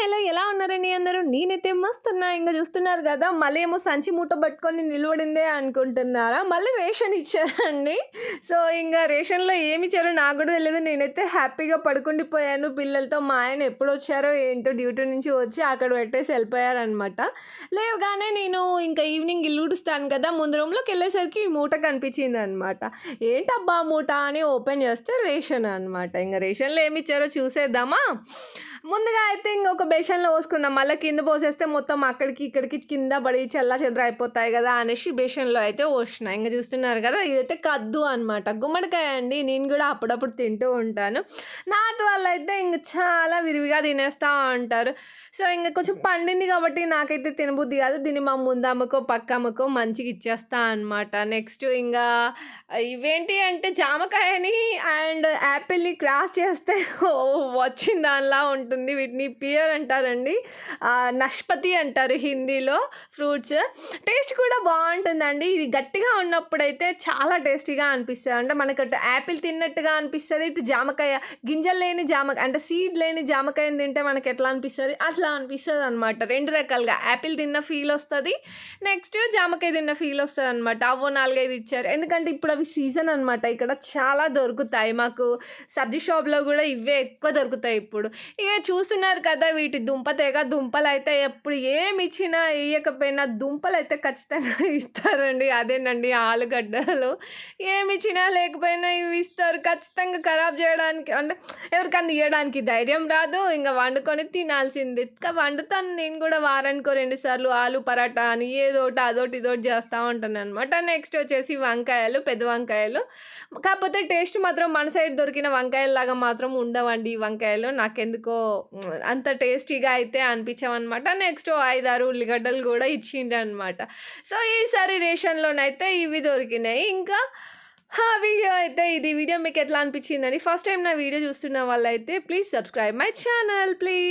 Hello ఎలా ఉన్నారండి అందరూ? నేనైతే మస్తున్నా ఇంకా చూస్తున్నారు కదా మళ్ళీ ఏమో సంచి మూట పట్టుకొని నిలబడిందే అనుకుంటున్నారా? మళ్ళీ రేషన్ ఇచ్చారండి. సో ఇంకా రేషన్లో ఏమి ఇచ్చారో నాకు కూడా తెలియదు నేనైతే హ్యాపీగా పడుకుండిపోయాను. పిల్లలతో మా ఆయన ఎప్పుడు వచ్చారో ఏంటో డ్యూటీ నుంచి వచ్చి అక్కడ పెట్టేసి వెళ్ళిపోయారనమాట లేవగానే నేను ఇంకా ఈవినింగ్ ఇల్లు ఉడుస్తాను కదా ముందు రూమ్లోకి వెళ్ళేసరికి ఈ మూట కనిపించింది అనమాట ఏంటబ్బా మూట అని ఓపెన్ చేస్తే రేషన్ అనమాట ఇంకా రేషన్లో ఏమి ఇచ్చారో చూసేద్దామా? ముందుగా అయితే ఇంకొక బేషన్లో పోసుకున్నాం. మళ్ళీ కింద పోసేస్తే మొత్తం అక్కడికి ఇక్కడికి కింద పడి చల్ల చెదర అయిపోతాయి కదా అనేసి బేషన్లో అయితే పోసిన. ఇంకా చూస్తున్నారు కదా ఇదైతే కద్దు అనమాట గుమ్మడికాయ అండి నేను కూడా అప్పుడప్పుడు తింటూ ఉంటాను. నాతో వాళ్ళు అయితే ఇంక చాలా విరివిగా తినేస్తూ ఉంటారు. సో ఇంకా కొంచెం పండింది కాబట్టి నాకైతే తినబుద్ధి కాదు. దీన్ని మా ముందమ్మకో పక్కమ్మకో మంచిగా ఇచ్చేస్తా అనమాట నెక్స్ట్ ఇంకా ఇవేంటి అంటే జామకాయని అండ్ యాపిల్ని క్రాస్ చేస్తే ఓ వచ్చిన దానిలా ఉంటుంది. ఉంటుంది. వీటిని పియర్ అంటారండి. నష్పతి అంటారు హిందీలో ఫ్రూట్స్. టేస్ట్ కూడా బాగుంటుందండి. ఇది గట్టిగా ఉన్నప్పుడైతే చాలా టేస్టీగా అనిపిస్తుంది. అంటే మనకు అటు యాపిల్ తిన్నట్టుగా అనిపిస్తుంది ఇటు జామకాయ గింజలు లేని జామకాయ అంటే సీడ్ లేని జామకాయని తింటే మనకి ఎట్లా అనిపిస్తుంది? అట్లా అనిపిస్తుంది అనమాట రెండు రకాలుగా. యాపిల్ తిన్న ఫీల్ వస్తుంది నెక్స్ట్ జామకాయ తిన్న ఫీల్ వస్తుంది అనమాట అవో నాలుగైదు ఇచ్చారు. ఎందుకంటే ఇప్పుడు అవి సీజన్ అనమాట ఇక్కడ చాలా దొరుకుతాయి. మాకు సబ్జీ షాప్లో కూడా ఇవే ఎక్కువ దొరుకుతాయి ఇప్పుడు. ఇక చూస్తున్నారు కదా వీటి దుంప తెగ దుంపలు అయితే ఎప్పుడు ఏమి ఇచ్చినా వేయకపోయినా దుంపలు అయితే ఖచ్చితంగా ఇస్తారండి. అదేనండి ఆలుగడ్డలు ఏమి ఇచ్చినా లేకపోయినా ఇవి ఇస్తారు. ఖచ్చితంగా ఖరాబ్ చేయడానికి అంటే ఎవరికన్నా ఇవ్వడానికి ధైర్యం రాదు. ఇంకా వండుకొని తినాల్సింది. ఇంకా వండుతాను. నేను కూడా వారానికి రెండు సార్లు ఆలు పరాటా అని ఏదోటి అదోటి ఇదోటి చేస్తూ ఉంటాను అనమాట నెక్స్ట్ వచ్చేసి వంకాయలు పెద్ద వంకాయలు. కాకపోతే టేస్ట్ మాత్రం మన సైడ్ దొరికిన వంకాయల్లాగా మాత్రం ఉండవండి ఈ వంకాయలు. నాకెందుకో అంత టేస్టీగా అయితే అనిపించామన్నమాట నెక్స్ట్ ఐదారు ఉల్లిగడ్డలు కూడా ఇచ్చిండ్రు అనమాట సో ఈసారి రేషన్లోనైతే ఇవి దొరికినాయి. ఇంకా ఆ వీడియో అయితే ఇది వీడియో మీకు ఎట్లా అనిపించిందని ఫస్ట్ టైం నా వీడియో చూస్తున్న వాళ్ళైతే please subscribe my channel please